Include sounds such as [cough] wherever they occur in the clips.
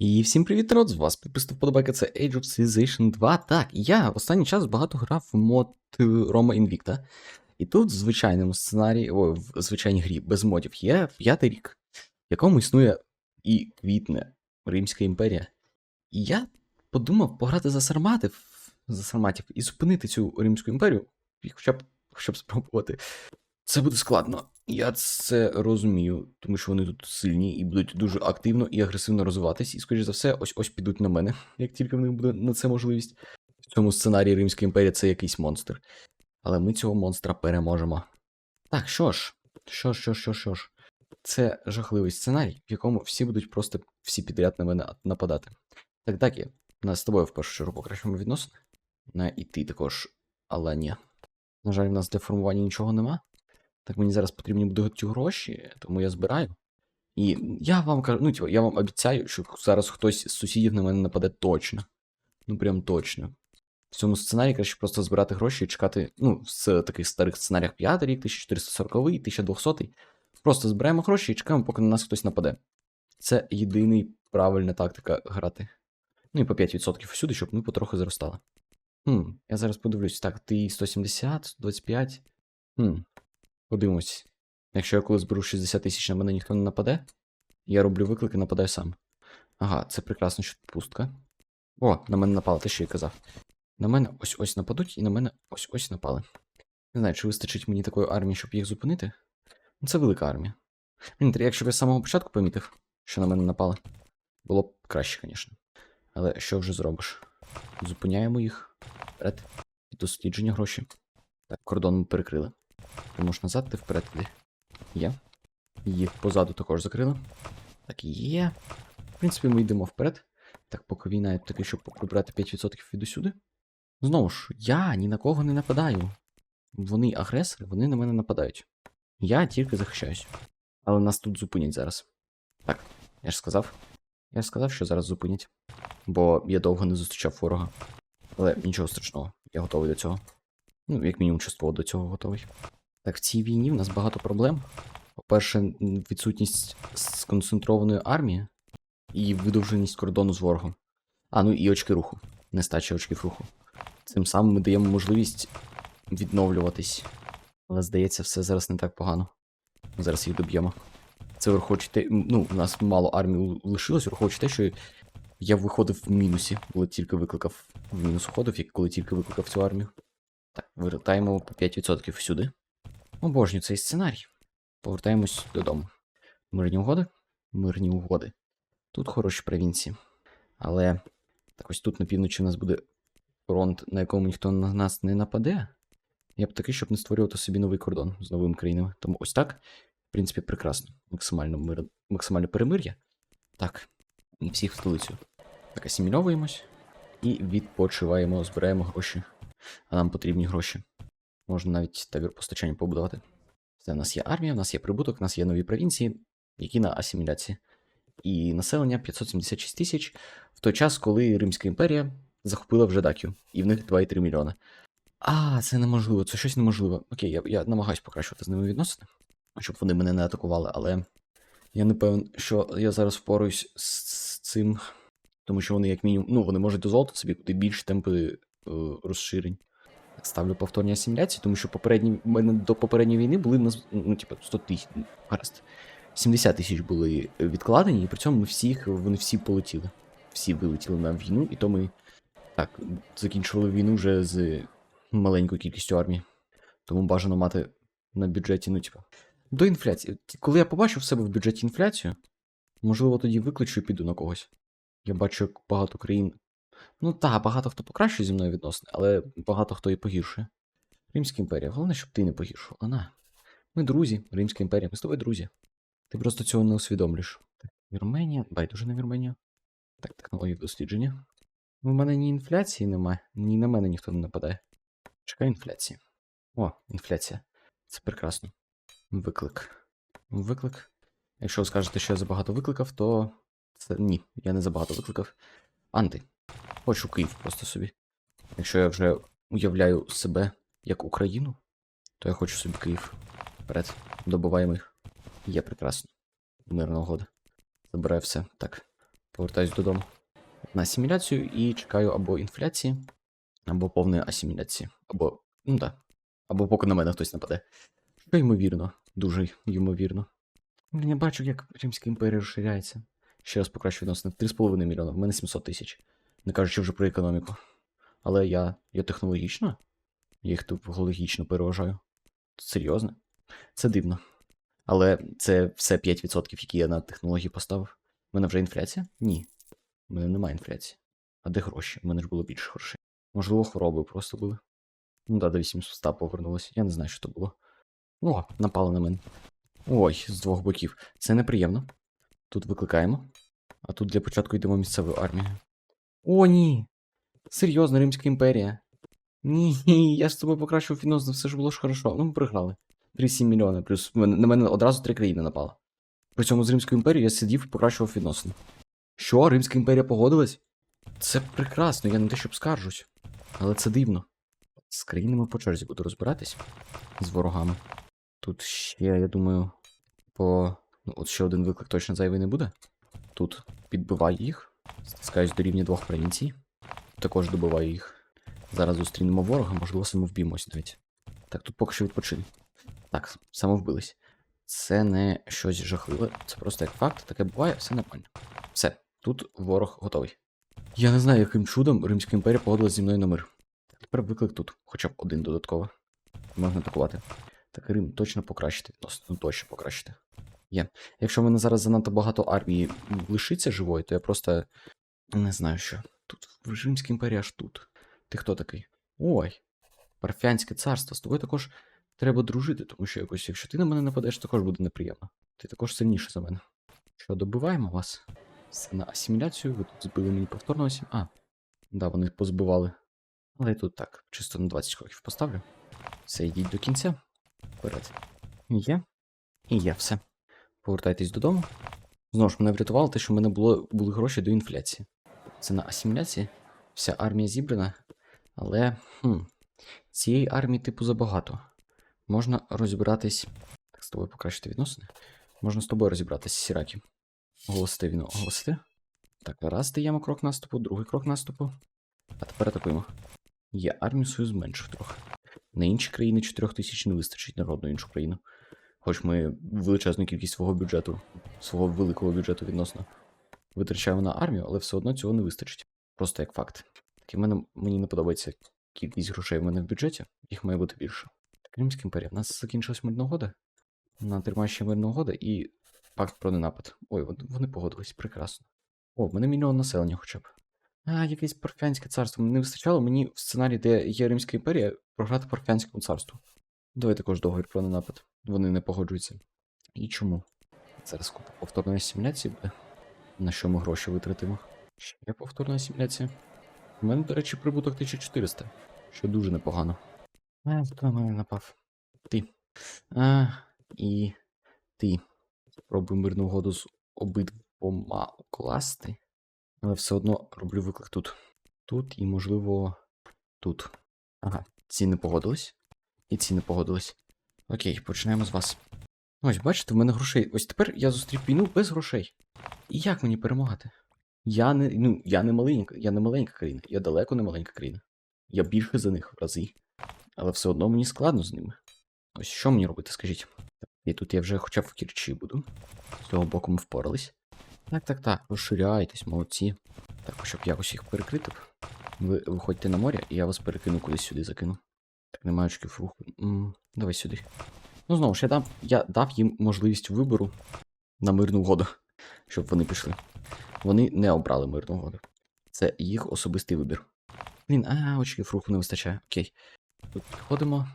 І всім привіт, народ! З вас підписав подобайка, це Age of Civilization 2. Так, я останній час багато грав в мод е, Roma Invicta. І тут в звичайному сценарії, о, в звичайній грі без модів є п'ятий рік, в якому існує і квітне Римська імперія. І я подумав пограти за сарматів, за сарматів і зупинити цю Римську імперію, хоча б, хоча б спробувати. Це буде складно. Я це розумію, тому що вони тут сильні і будуть дуже активно і агресивно розвиватись, і, скоріш за все, ось ось підуть на мене, [laughs] як тільки в них буде на це можливість. В цьому сценарії Римська імперія це якийсь монстр. Але ми цього монстра переможемо. Так, що ж, що ж, що ж, що ж, що ж. Це жахливий сценарій, в якому всі будуть просто всі підряд на мене нападати. Так, так, я. Нас з тобою в першу чергу покращимо відносини. На і ти також, але ні. На жаль, в нас для формування нічого нема. Так мені зараз потрібні будуть гроші, тому я збираю. І я вам кажу, ну, типу, я вам обіцяю, що зараз хтось з сусідів на мене нападе точно. Ну, прям точно. В цьому сценарії краще просто збирати гроші і чекати, ну, з таких старих сценаріях 5 рік, 1440, 1200. Просто збираємо гроші і чекаємо, поки на нас хтось нападе. Це єдиний правильна тактика грати. Ну і по 5% всюди, щоб ми потроху зростали. Хм, я зараз подивлюсь. Так, ти 170, 125. Хм. Подивимось. Якщо я коли зберу 60 тисяч, на мене ніхто не нападе, я роблю виклик і нападаю сам. Ага, це прекрасно, що тут пустка. О, на мене напали, те, що я казав. На мене ось ось нападуть, і на мене ось ось напали. Не знаю, чи вистачить мені такої армії, щоб їх зупинити. Ну, це велика армія. Блін, якщо б я з самого початку помітив, що на мене напали, було б краще, звісно. Але що вже зробиш? Зупиняємо їх. Вперед. Дослідження гроші. Так, кордон ми перекрили. Ти можеш назад, ти вперед іди. Є. Їх позаду також закрили. Так, є. В принципі, ми йдемо вперед. Так, поки війна таки, щоб прибрати 5% від усюди. Знову ж, я ні на кого не нападаю. Вони агресори, вони на мене нападають. Я тільки захищаюсь. Але нас тут зупинять зараз. Так, я ж сказав. Я ж сказав, що зараз зупинять. Бо я довго не зустрічав ворога. Але нічого страшного, я готовий до цього. Ну, як мінімум, частково до цього готовий. Так, в цій війні в нас багато проблем. По-перше, відсутність сконцентрованої армії і видовженість кордону з ворогом. А, ну і очки руху. Нестача очків руху. Цим самим ми даємо можливість відновлюватись. Але здається, все зараз не так погано. Зараз їх доб'ємо. Це враховуючи ну, у нас мало армії лишилось, враховуючи те, що я виходив в мінусі, коли тільки викликав в мінус уходив, коли тільки викликав цю армію. Так, вертаємо по 5% всюди. Обожнюю цей сценарій. Повертаємось додому. Мирні угоди? Мирні угоди. Тут хороші провінції. Але так ось тут на півночі у нас буде фронт, на якому ніхто на нас не нападе. Я б такий, щоб не створювати собі новий кордон з новими країнами. Тому ось так, в принципі, прекрасно. Максимально мир... максимальне перемир'я. Так, і всіх в столицю. Так, асимільовуємось і відпочиваємо, збираємо гроші. А нам потрібні гроші. Можна навіть табір постачання побудувати. Все, у нас є армія, у нас є прибуток, у нас є нові провінції, які на асиміляції. І населення 576 тисяч в той час, коли Римська імперія захопила вже Дакію, і в них 2,3 мільйони. А, це неможливо, це щось неможливе. Окей, я, я намагаюсь покращувати з ними відносини, щоб вони мене не атакували, але я не певен, що я зараз впораюсь з цим, тому що вони, як мінімум, ну, вони можуть дозволити собі куди більші темпи е, розширень. Ставлю повторні асиміляції, тому що попередні, в мене до попередньої війни були ну, типу, 100 тисяч, ну, гаразд. 70 тисяч були відкладені, і при цьому ми всіх, вони всі полетіли. Всі вилетіли на війну, і то ми так, закінчували війну вже з маленькою кількістю армії. Тому бажано мати на бюджеті, ну, типу, до інфляції. Коли я побачу в себе в бюджеті інфляцію, можливо, тоді виключу і піду на когось. Я бачу, як багато країн. Ну так, багато хто покращує зі мною відносини, але багато хто і погіршує. Римська імперія. Головне, щоб ти не погіршувала. На. Ми друзі, Римська імперія, ми з тобою друзі. Ти просто цього не усвідомлюєш. Вірменія, байдуже на Вірменію. Так, технології дослідження. У мене ні інфляції немає, ні на мене ніхто не нападає. Чекай інфляції. О, інфляція. Це прекрасно. Виклик. Виклик. Якщо ви скажете, що я забагато викликав, то це ні, я не забагато викликав. Анти. Хочу Київ просто собі. Якщо я вже уявляю себе як Україну, то я хочу собі Київ. Вперед. Добуваємо їх. Є прекрасно. Мирна угода. Забираю все. Так. Повертаюсь додому. На асиміляцію і чекаю або інфляції, або повної асиміляції. Або. Ну да. Або поки на мене хтось нападе. Що ймовірно, дуже ймовірно. Блін, я бачу, як Римська імперія розширяється. Ще раз покращу відносини. 3,5 мільйона, в мене 700 тисяч. Не кажучи вже про економіку. Але я. я технологічно? Я їх технологічно переважаю. Серйозно? Це дивно. Але це все 5%, які я на технології поставив. У мене вже інфляція? Ні. У мене немає інфляції. А де гроші? У мене ж було більше грошей. Можливо, хвороби просто були. Ну да, до 800 повернулося. Я не знаю, що то було. О, напали на мене. Ой, з двох боків. Це неприємно. Тут викликаємо. А тут для початку йдемо місцевою армією. О, ні! Серйозно, Римська імперія. Ні, я з тобою покращив відносини, все ж було ж хорошо. Ну, ми програли. 3,7 мільйони, плюс на мене одразу три країни напало. При цьому з Римською імперією я сидів і покращував відносини. Що, Римська імперія погодилась? Це прекрасно, я не те, щоб скаржусь. Але це дивно. З країнами по черзі буду розбиратись з ворогами. Тут ще, я думаю, по. Ну, от ще один виклик точно зайвий не буде. Тут підбиваю їх, стискаюсь до рівня двох провінцій. Також добиваю їх. Зараз зустрінемо ворога, можливо, самовб'ємось навіть. Так, тут поки що відпочили. Так, самовбились. Це не щось жахливе, це просто як факт, таке буває, все нормально. Все, тут ворог готовий. Я не знаю, яким чудом Римська імперія погодилась зі мною на мир. Тепер виклик тут, хоча б один додатково. Можна атакувати. Так, Рим точно покращити. Ну, точно покращити. Є. Якщо в мене зараз занадто багато армії лишиться живою, то я просто не знаю що. Тут в Римська імперія аж тут. Ти хто такий? Ой. Парфянське царство. З тобою також треба дружити, тому що якось, якщо ти на мене нападеш, також буде неприємно. Ти також сильніше за мене. Що, добиваємо вас? На асиміляцію, ви тут збили мені повторно асім. А, да, вони позбивали. Але і тут так, чисто на 20 кроків поставлю. Все, йдіть до кінця. Вперед. Є. І є все. Повертайтесь додому. Знову ж мене врятувало те, що в мене було, були гроші до інфляції. Це на асиміляції. Вся армія зібрана. Але. Хм, цієї армії, типу, забагато. Можна розібратись. Так, з тобою покращити відносини. Можна з тобою розібратись, Сіракі. Оголосити війну. Оголосити. Так, раз даємо крок наступу, другий крок наступу. А тепер атакуємо. Я армію свою зменшив трохи. На інші країни 4 тисяч не вистачить на одну іншу країну. Хоч ми величезну кількість свого бюджету, свого великого бюджету відносно витрачаємо на армію, але все одно цього не вистачить. Просто як факт. Так і мене мені не подобається кількість грошей в мене в бюджеті, їх має бути більше. Кримська імперія. В нас закінчилась мирна угода. На тримаючи мирна угода і пакт про ненапад. Ой, вони погодились, прекрасно. О, в мене мільйон населення хоча б. А, якесь парфянське царство. Мені не вистачало мені в сценарії, де є Римська імперія, програти парфянському царству. Давай також договір про ненапад. Вони не погоджуються. І чому? Зараз купа повторної асиміляції буде. На що ми гроші витратимо? Ще повторна асиміляція. У мене, до речі, прибуток 1400, що дуже непогано. А, хто на мене напав? Ти. А, і ти. Спробуй мирну угоду з обидвома укласти. Але все одно роблю виклик тут. Тут і, можливо, тут. Ага, ці не погодились. І ці не погодились. Окей, почнемо з вас. Ось, бачите, в мене грошей. Ось тепер я зустрів війну без грошей. І як мені перемагати? Я не. Ну, я не маленька, я не маленька країна, я далеко не маленька країна. Я більше за них в рази. Але все одно мені складно з ними. Ось що мені робити, скажіть. І тут я вже хоча б в кірчі буду. З цього боку ми впорались. Так, так, так, розширяйтесь, молодці. Так, щоб якось їх перекрити. Ви виходьте на море, і я вас перекину кудись сюди закину. Немає очків руху. Давай сюди. Ну, знову ж, я дав, я дав їм можливість вибору на мирну угоду, щоб вони пішли. Вони не обрали мирну угоду. Це їх особистий вибір. Блін, а, очків руху не вистачає. Окей. Тут підходимо.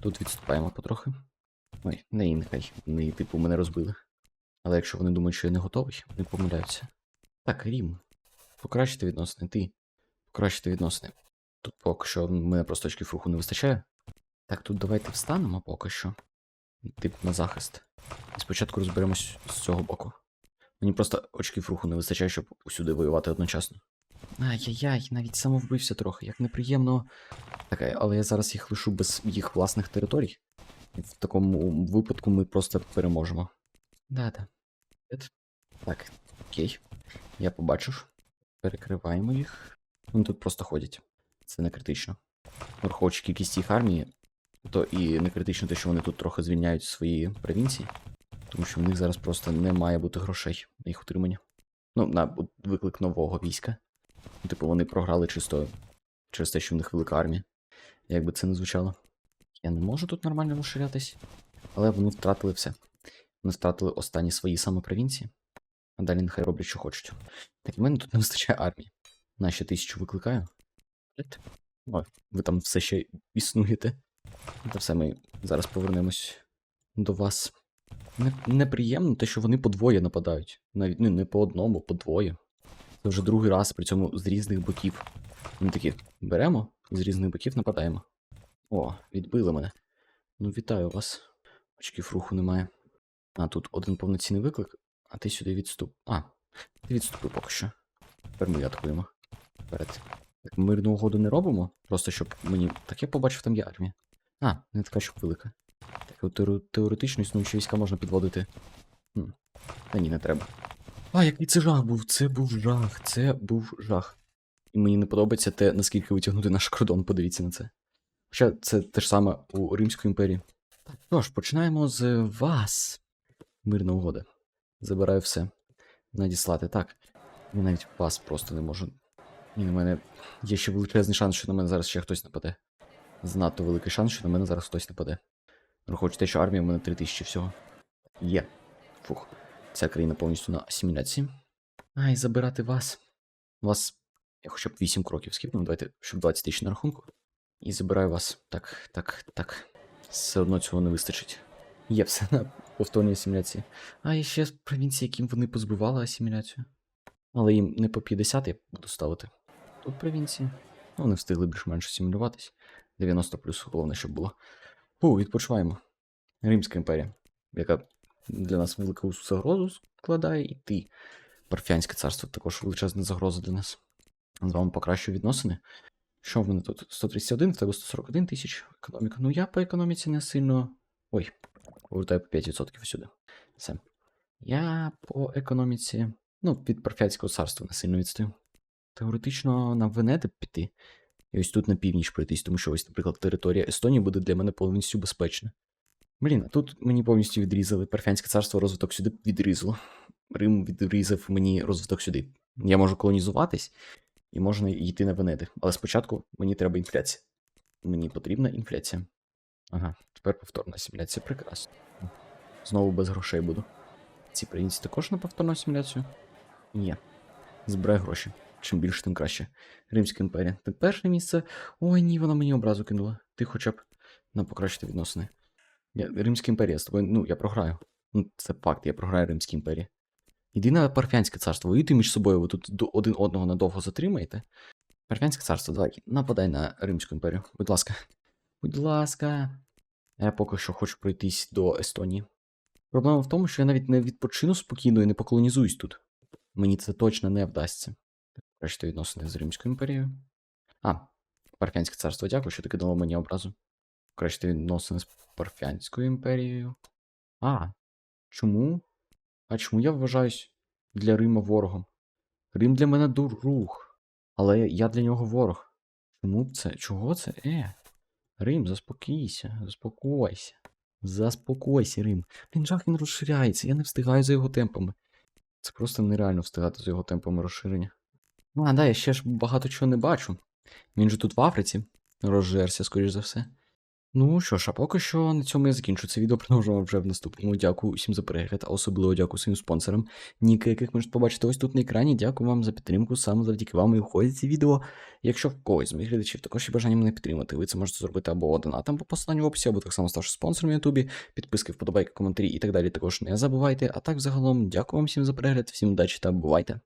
Тут відступаємо потрохи. Ой, не і нехай. Вони, типу, мене розбили. Але якщо вони думають, що я не готовий, вони помиляються. Так, Рім. Покращити відносини, ти. Покращити відносини. Тут поки що мене просто очків руху не вистачає. Так, тут давайте встанемо поки що. Типу на захист. І спочатку розберемось з цього боку. Мені просто очків руху не вистачає, щоб усюди воювати одночасно. Ай-яй-яй, навіть самовбився трохи, як неприємно. Так, але я зараз їх лишу без їх власних територій. І в такому випадку ми просто переможемо. Да-да. Так, Окей. Я побачив. Перекриваємо їх. Вони тут просто ходять. Це не критично. Враховуючи кількість їх армії, то і не критично те, що вони тут трохи звільняють свої провінції, тому що в них зараз просто не має бути грошей на їх утримання. Ну, на виклик нового війська. Ну, Типу, вони програли чисто через те, що в них велика армія. Як би це не звучало. Я не можу тут нормально розширятись, але вони втратили все. Вони втратили останні свої саме провінції, а далі нехай роблять, що хочуть. Так, в мене тут не вистачає армії. На ще тисячу викликаю. Ой, ви там все ще існуєте. Та все, ми зараз повернемось до вас. Не, неприємно те, що вони подвоє нападають. Навіть ну, не по одному, по двоє. Це вже другий раз, при цьому з різних боків. Вони такі беремо з різних боків нападаємо. О, відбили мене. Ну, вітаю вас. Очків руху немає. А, тут один повноцінний виклик, а ти сюди відступ. А, ти відступив поки що. Тепер ми атакуємо. Вперед. Так, мирну угоду не робимо, просто щоб мені. Так я побачив, там є армія. А, не така, щоб велика. Так, теоретично існуючі війська можна підводити. Хм. Та ні, не треба. А, який це жах був? Це був жах, це був жах. І мені не подобається те, наскільки витягнути наш кордон, подивіться на це. Хоча це те ж саме у Римської імперії. Так, що починаємо з вас. Мирна угода. Забираю все. Надіслати. Так. Я навіть вас просто не можу. І на мене є ще величезний шанс, що на мене зараз ще хтось нападе. Занадто великий шанс, що на мене зараз хтось нападе. Враховуючи те, що армія в мене 3000 всього. Є. Фух. Ця країна повністю на асиміляції. Ай, забирати вас. Вас. Я хоча б 8 кроків скіпнув, давайте, щоб 20 тисяч на рахунку. І забираю вас. Так, так, так. Все одно цього не вистачить. Є все на повторній асиміляції. А і ще провінції, яким вони позбивали асиміляцію. Але їм не по 50 я буду ставити. Тут провінції. Ну, вони встигли більш-менш асимілюватись. 90 плюс, головне, щоб було. Фу, відпочиваємо. Римська імперія, яка для нас велику загрозу складає, і ти. Парфянське царство також величезна загроза для нас. З вами покращую відносини. Що в мене тут? 131, в тебе 141 тисяч економіка. Ну я по економіці не сильно. Ой, повертаю по 5% сюди. Все. Я по економіці. Ну, від Парфянського царства не сильно відстаю. Теоретично на Венеди піти. І ось тут на північ пройтись, тому що ось, наприклад, територія Естонії буде для мене повністю безпечна. Блін, а тут мені повністю відрізали. Парфянське царство розвиток сюди відрізало. Рим відрізав мені розвиток сюди. Я можу колонізуватись і можна йти на Венеди. Але спочатку мені треба інфляція. Мені потрібна інфляція. Ага, тепер повторна асиміляція. Прекрасно. Знову без грошей буду. Ці провінції також на повторну асиміляцію? Ні. Збирай гроші. Чим більше, тим краще. Римська імперія. Так перше місце. Ой, ні, вона мені образу кинула. Ти хоча б на покращити відносини. Я, Римська імперія з тобою, ну, я програю. Ну, це факт, я програю Римській імперії. Іди на Парфянське царство, воюйте між собою, ви тут один одного надовго затримаєте. Парфянське царство, давай, нападай на Римську імперію, будь ласка. Будь ласка. Я поки що хочу пройтись до Естонії. Проблема в тому, що я навіть не відпочину спокійно і не поколонізуюсь тут. Мені це точно не вдасться. Краще відносини з Римською імперією. А, Парфянське царство, дякую, що ти кидало мені образу. Краще відносини з Парфянською імперією. А, чому? А чому я вважаюсь для Рима ворогом? Рим для мене друг, але я для нього ворог. Чому це? Чого це? Е? Рим, заспокійся, заспокойся. Заспокойся, Рим. Блін, жах він розширяється, я не встигаю за його темпами. Це просто нереально встигати за його темпами розширення. Ну, а да, я ще ж багато чого не бачу. Він же тут в Африці розжерся, скоріш за все. Ну що ж, а поки що на цьому я закінчу це відео. [laughs] Продовжуємо вже в наступному. Дякую усім за перегляд, а особливо дякую своїм спонсорам, ніки, яких можете побачити ось тут на екрані. Дякую вам за підтримку. Саме завдяки вам і входять ці відео. Якщо в когось з моїх глядачів також є бажання мене підтримати, ви це можете зробити або донатом по посиланню в описі, або так само ставши спонсором на Ютубі, підписки, вподобайки, коментарі і так далі. Також не забувайте. А так, загалом, дякую вам всім за перегляд, всім удачі та бувайте!